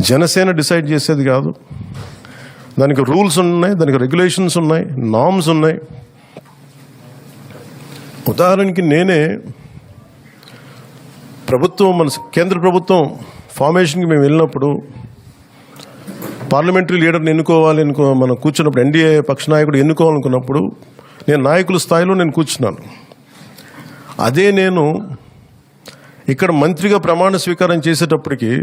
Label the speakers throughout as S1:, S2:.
S1: Janasena decide చేసేది కాదు. దానికి రూల్స్ ఉన్నాయి దానికి రెగ్యులేషన్స్ ఉన్నాయి నామ్స్ ఉన్నాయి. ఉదాహరణకి నేనే ప్రభుత్వం మన కేంద్ర ప్రభుత్వం ఫార్మేషన్కి మేము వెళ్ళినప్పుడు పార్లమెంటరీ లీడర్ని ఎన్నుకోవాలి అనుకో మనం కూర్చున్నప్పుడు ఎన్డీఏ పక్ష నాయకుడు ఎన్నుకోవాలనుకున్నప్పుడు నేను నాయకుల స్థాయిలో నేను కూర్చున్నాను. అదే నేను ఇక్కడ మంత్రిగా ప్రమాణ స్వీకారం చేసేటప్పటికి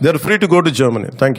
S1: They are free to go to Germany. Thank you.